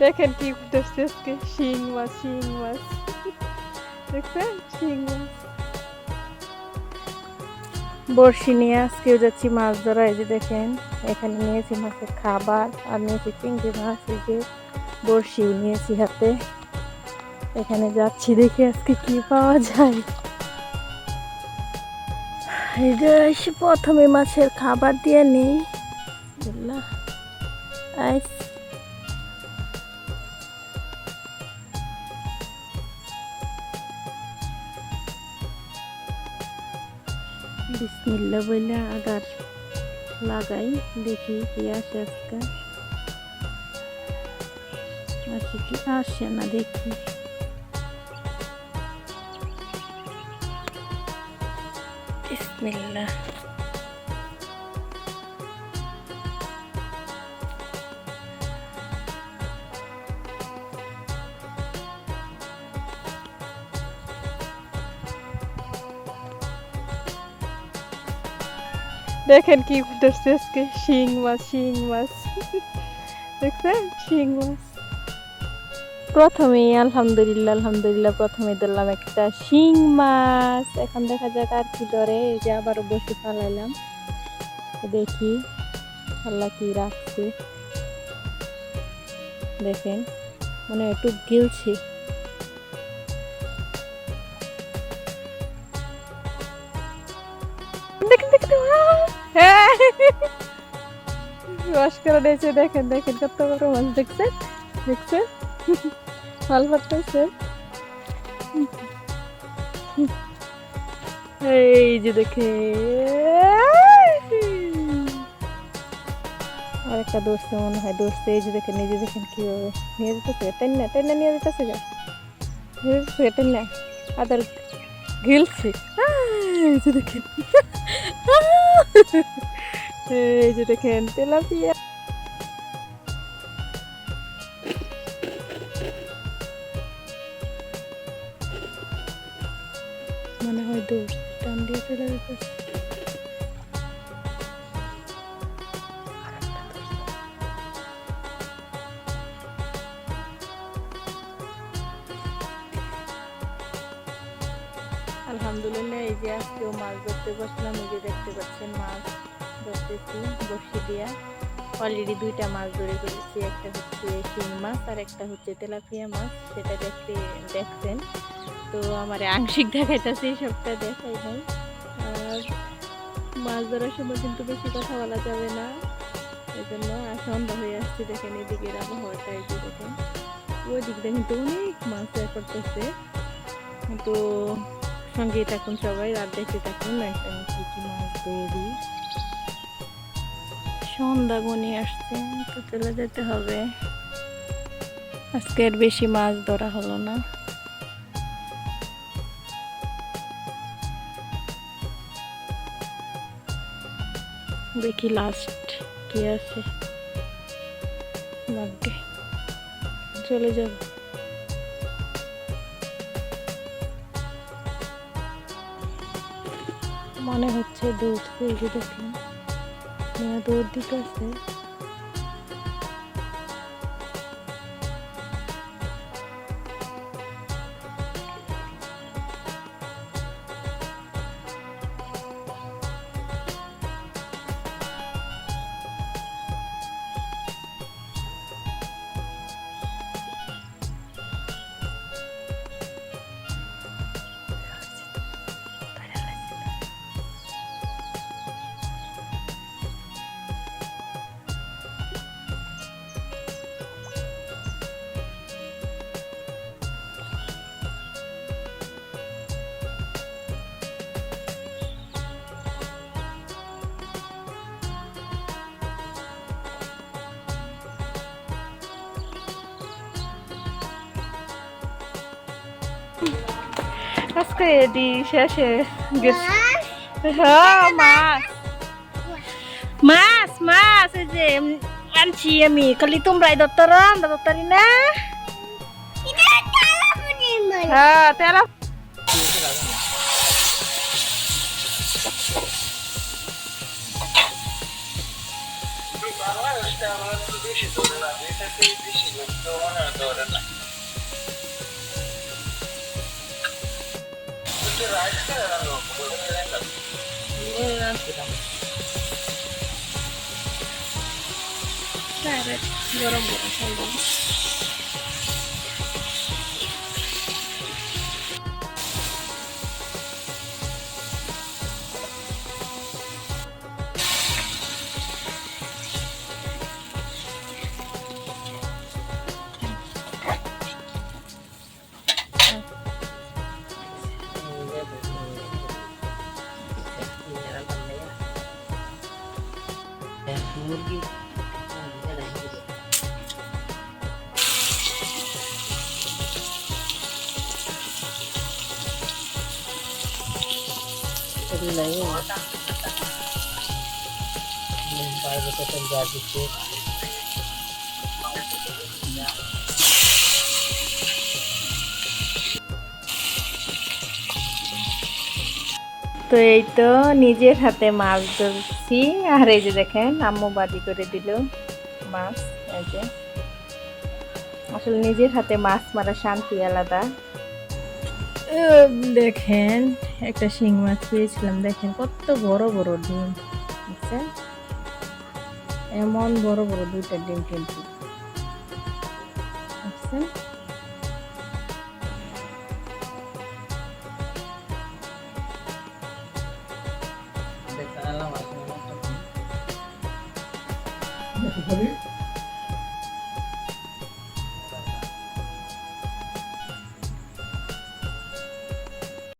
দেখেন কি উঠতেছে আজকে শিং মাছ শিং মাছ দেখছেন শিং মাছ বড়শি নিয়ে আজকেও যাচ্ছি মাছ ধরা এই যে দেখেন এখানে নিয়েছি মাছের খাবার আর নিয়েছি চিংড়ি মাছ এই যে বড়শিও নিয়েছি হাতে এখানে যাচ্ছি দেখে আজকে কি পাওয়া যায় প্রথমে মাছের খাবার দিয়ে নেই। আইস বিসমিল্লা বইলা আগার লাগাই দেখি কি আসে আজকে। আসে কি? আসে না দেখি। বিসমিল্লা। দেখেন কি উঠতেছে আজকে। শিং মাছ শিং মাছ। দেখছেন? শিং মাছ। প্রথমেই আলহামদুলিল্লাহ আলহামদুলিল্লাহ প্রথমে ধরলাম একটা শিং মাছ। এখন দেখা যাক আর কি ধরে। এই যে আবারও বসে ফালাইলাম দেখি আল্লাহ কি রাখছে। দেখেন মানে একটু গিলছি। ওয়াশ করে দিয়েছে, দেখেন দেখেন, কত বড় মাছ দেখছেন? দেখছেন? মাল পাচ্ছে এই যে দেখে আর একটা দোস্ত মনে হয়, দোস্ত, এই যে দেখেন, এই যে দেখেন কীভাবে নিয়ে যেতেছে। টেন্না টেন্না নিয়ে যেতেছে গা। নিয়ে যেতেছে টেন্না আদার গিলছি এই যে দেখেন। এই যে দেখেন, তেলাপিয়া। মনে হয় দৌড় টান দিয়ে চলে যেতেছে আলহামদুলিল্লাহ, এই যে আজকেও মাছ ধরতে বসলাম, এই যে দেখতে পাচ্ছেন মাছ। ধরতেছি বসি দিয়া অলরেডি দুইটা মাছ ধরে ফেলেছি। একটা হচ্ছে শিং মাছ আর একটা হচ্ছে তেলাপিয়া মাছ। সেটা দেখতে দেখছেন। তো আমার আংশিক দেখাইতেছে সবটা দেখাই নাই। আর মাছ ধরার সময় কিন্তু বেশি কথা বলা যাবে না। এই জন্য আর সন্ধ্যা হয়ে আসছে, দেখেন এদিকের আবহাওয়াটা এই দেখেন। ওই দিক দিয়ে কিন্তু অনেক মাছ করতেছে তো সঙ্গে থাকুন সবাই, রাত দেখতে থাকুন। একটা কি মাছ ধরি। সন্ধ্যা গনি আসছে, তো চলে যেতে হবে। আজকে আর বেশি মাছ ধরা হলো না। দেখি লাস্ট কি আছে। ভাগ্যে চলে যাব। মনে হচ্ছে দৌড়ছে এই যে দেখুন মেয়া দৌড় দিতেছে আজকে এডি শেষে গেছে হ্যাঁ মাছ মাছ মাছ এই যে আনছি আমি খালি তোমরাই দত্তর আমরা দত্তরি না হ্যাঁ তেলা মাছটা আমার একটু বেশি ধরে না এটাতে বেশি তো মনে হয় ধরে না গরম গরম খাইব মুরগি বাইরে কত যা দিচ্ছে তো এই তো নিজের হাতে মাছ ধরছি আর এই যে দেখেন আম্মু বাদি করে দিল মাছ এই যে। আসলে নিজের হাতে মাছ মারা শান্তি আলাদা। দেখেন একটা শিং মাছ পেয়েছিলাম দেখেন কত বড় বড় ডিম। বুঝছেন এমন বড় বড় দুইটা ডিম কিন্তু। বুঝছেন দেখালাম আসলে